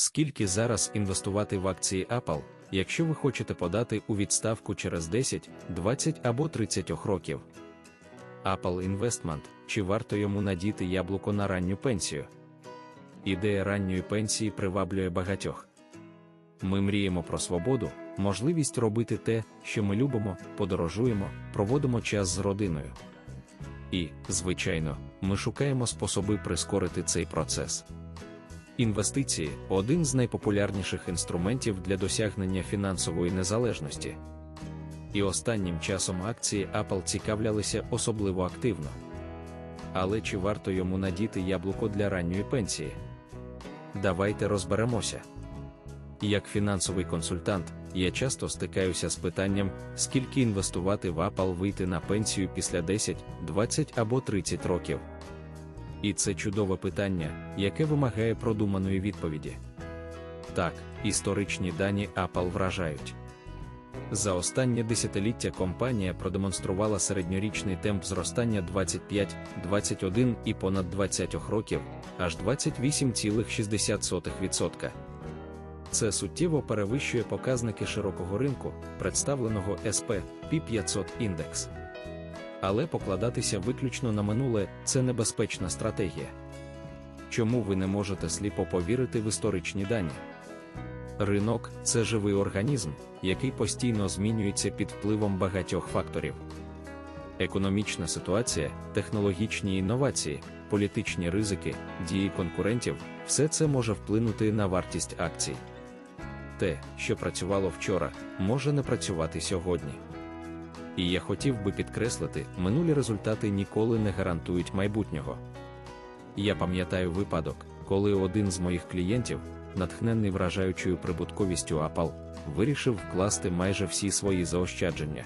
Скільки зараз інвестувати в акції Apple, якщо ви хочете подати у відставку через 10, 20 або 30 років? Apple Investment, чи варто йому надіти яблуко на ранню пенсію? Ідея ранньої пенсії приваблює багатьох. Ми мріємо про свободу, можливість робити те, що ми любимо, подорожуємо, проводимо час з родиною. І, звичайно, ми шукаємо способи прискорити цей процес. Інвестиції один з найпопулярніших інструментів для досягнення фінансової незалежності. І останнім часом акції Apple цікавлялися особливо активно. Але чи варто йому надіти яблуко для ранньої пенсії? Давайте розберемося. Як фінансовий консультант, я часто стикаюся з питанням, скільки інвестувати в Apple вийти на пенсію після 10, 20 або 30 років. І це чудове питання, яке вимагає продуманої відповіді. Так, історичні дані Apple вражають. За останнє десятиліття компанія продемонструвала середньорічний темп зростання 25, 21 і понад 20 років, аж 28,6%. Це суттєво перевищує показники широкого ринку, представленого SP 500 індекс. Але покладатися виключно на минуле це небезпечна стратегія. Чому ви не можете сліпо повірити в історичні дані? Ринок це живий організм, який постійно змінюється під впливом багатьох факторів. Економічна ситуація, технологічні інновації, політичні ризики, дії конкурентів все це може вплинути на вартість акцій. Те, що працювало вчора, може не працювати сьогодні. І я хотів би підкреслити, минулі результати ніколи не гарантують майбутнього. Я пам'ятаю випадок, коли один з моїх клієнтів, натхнений вражаючою прибутковістю Apple, вирішив вкласти майже всі свої заощадження.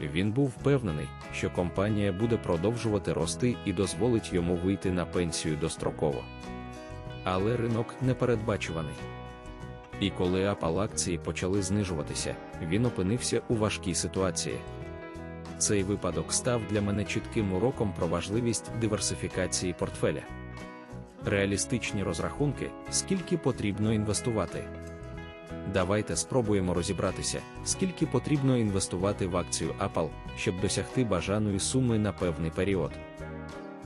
Він був впевнений, що компанія буде продовжувати рости і дозволить йому вийти на пенсію достроково. Але ринок непередбачуваний. І коли Apple акції почали знижуватися, він опинився у важкій ситуації. Цей випадок став для мене чітким уроком про важливість диверсифікації портфеля. Реалістичні розрахунки, скільки потрібно інвестувати. Давайте спробуємо розібратися, скільки потрібно інвестувати в акцію Apple, щоб досягти бажаної суми на певний період.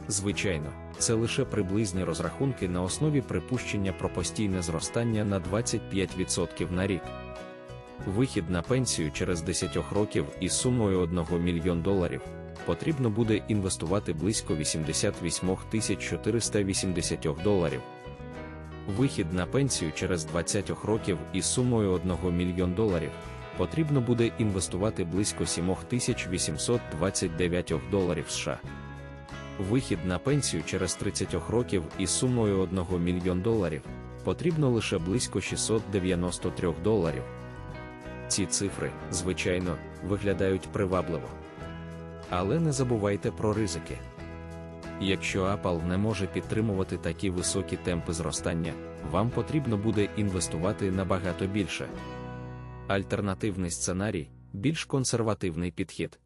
Звичайно, це лише приблизні розрахунки на основі припущення про постійне зростання на 25% на рік. Вихід на пенсію через 10 років із сумою 1 мільйон доларів потрібно буде інвестувати близько 88 480 доларів. Вихід на пенсію через 20 років із сумою 1 мільйон доларів потрібно буде інвестувати близько 7829 доларів США. Вихід на пенсію через 30 років із сумою 1 мільйон доларів потрібно лише близько 693 доларів. Ці цифри, звичайно, виглядають привабливо. Але не забувайте про ризики. Якщо Apple не може підтримувати такі високі темпи зростання, вам потрібно буде інвестувати набагато більше. Альтернативний сценарій більш консервативний підхід.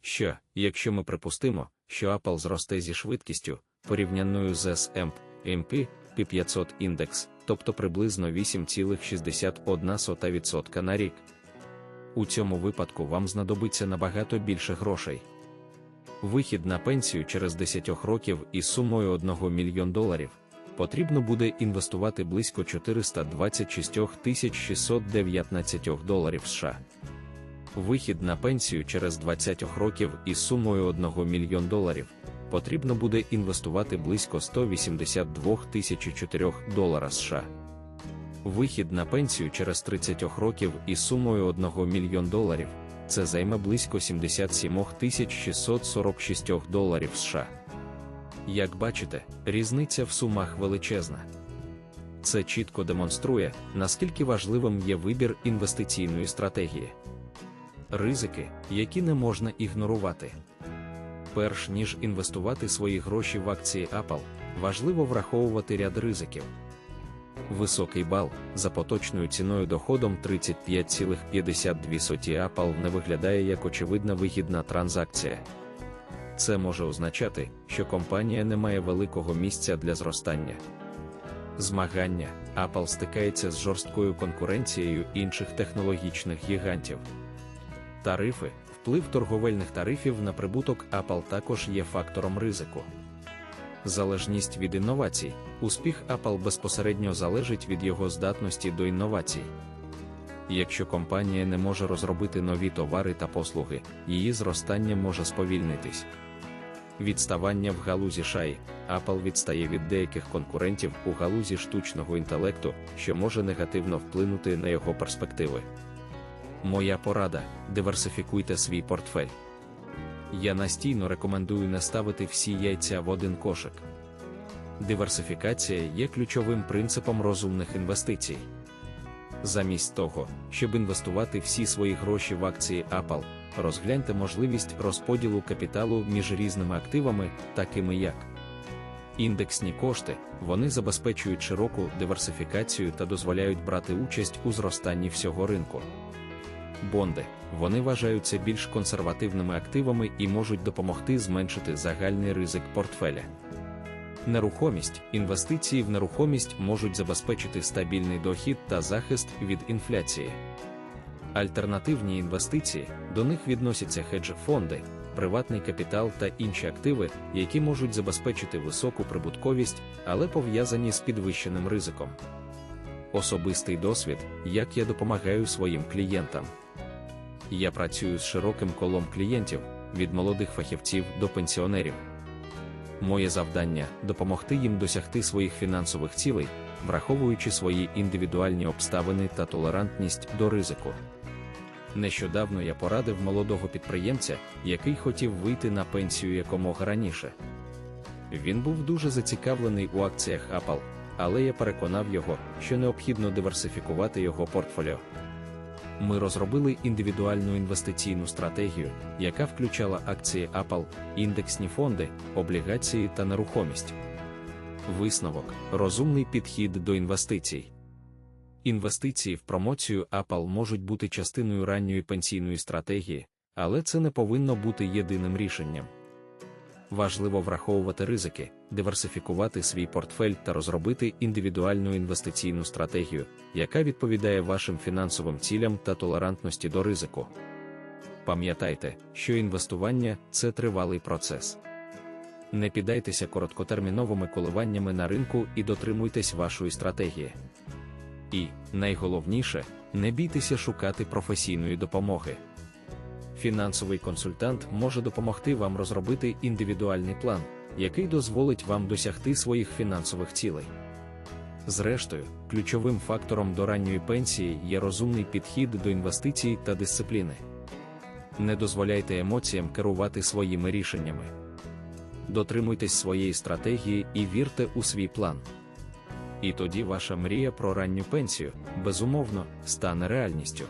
Що, якщо ми припустимо, що Apple зросте зі швидкістю, порівняною з S&P P 500 індекс, тобто приблизно 8,61% на рік. У цьому випадку вам знадобиться набагато більше грошей. Вихід на пенсію через 10 років із сумою 1 мільйон доларів потрібно буде інвестувати близько 426 619 доларів США. Вихід на пенсію через 20 років із сумою 1 мільйон доларів потрібно буде інвестувати близько 182 4 долара США. Вихід на пенсію через 30 років із сумою 1 мільйон доларів це займе близько 77 646 доларів США. Як бачите, різниця в сумах величезна. Це чітко демонструє, наскільки важливим є вибір інвестиційної стратегії. Ризики, які не можна ігнорувати. Перш ніж інвестувати свої гроші в акції Apple, важливо враховувати ряд ризиків. Високий бал за поточною ціною доходом 35,52 Apple не виглядає як очевидна вигідна транзакція. Це може означати, що компанія не має великого місця для зростання. Змагання Apple стикається з жорсткою конкуренцією інших технологічних гігантів. Тарифи, вплив торговельних тарифів на прибуток Apple також є фактором ризику. Залежність від інновацій. Успіх Apple безпосередньо залежить від його здатності до інновацій. Якщо компанія не може розробити нові товари та послуги, її зростання може сповільнитись. Відставання в галузі шаї. Apple відстає від деяких конкурентів у галузі штучного інтелекту, що може негативно вплинути на його перспективи. Моя порада: диверсифікуйте свій портфель. Я настійно рекомендую не ставити всі яйця в один кошик. Диверсифікація є ключовим принципом розумних інвестицій. Замість того, щоб інвестувати всі свої гроші в акції Apple, розгляньте можливість розподілу капіталу між різними активами, такими як індексні кошти, вони забезпечують широку диверсифікацію та дозволяють брати участь у зростанні всього ринку. Бонди вони вважаються більш консервативними активами і можуть допомогти зменшити загальний ризик портфеля. Нерухомість інвестиції в нерухомість можуть забезпечити стабільний дохід та захист від інфляції. Альтернативні інвестиції до них відносяться хедж-фонди, приватний капітал та інші активи, які можуть забезпечити високу прибутковість, але пов'язані з підвищеним ризиком. Особистий досвід, як я допомагаю своїм клієнтам. Я працюю з широким колом клієнтів від молодих фахівців до пенсіонерів. Моє завдання допомогти їм досягти своїх фінансових цілей, враховуючи свої індивідуальні обставини та толерантність до ризику. Нещодавно я порадив молодого підприємця, який хотів вийти на пенсію якомога раніше. Він був дуже зацікавлений у акціях Apple, але я переконав його, що необхідно диверсифікувати його портфоліо. Ми розробили індивідуальну інвестиційну стратегію, яка включала акції Apple, індексні фонди, облігації та нерухомість. Висновок розумний підхід до інвестицій. Інвестиції в промоцію Apple можуть бути частиною ранньої пенсійної стратегії, але це не повинно бути єдиним рішенням. Важливо враховувати ризики, диверсифікувати свій портфель та розробити індивідуальну інвестиційну стратегію, яка відповідає вашим фінансовим цілям та толерантності до ризику. Пам'ятайте, що інвестування це тривалий процес. Не піддайтеся короткотерміновими коливаннями на ринку і дотримуйтесь вашої стратегії. І, найголовніше, не бійтеся шукати професійної допомоги. Фінансовий консультант може допомогти вам розробити індивідуальний план, який дозволить вам досягти своїх фінансових цілей. Зрештою, ключовим фактором до ранньої пенсії є розумний підхід до інвестицій та дисципліни. Не дозволяйте емоціям керувати своїми рішеннями. Дотримуйтесь своєї стратегії і вірте у свій план. І тоді ваша мрія про ранню пенсію, безумовно, стане реальністю.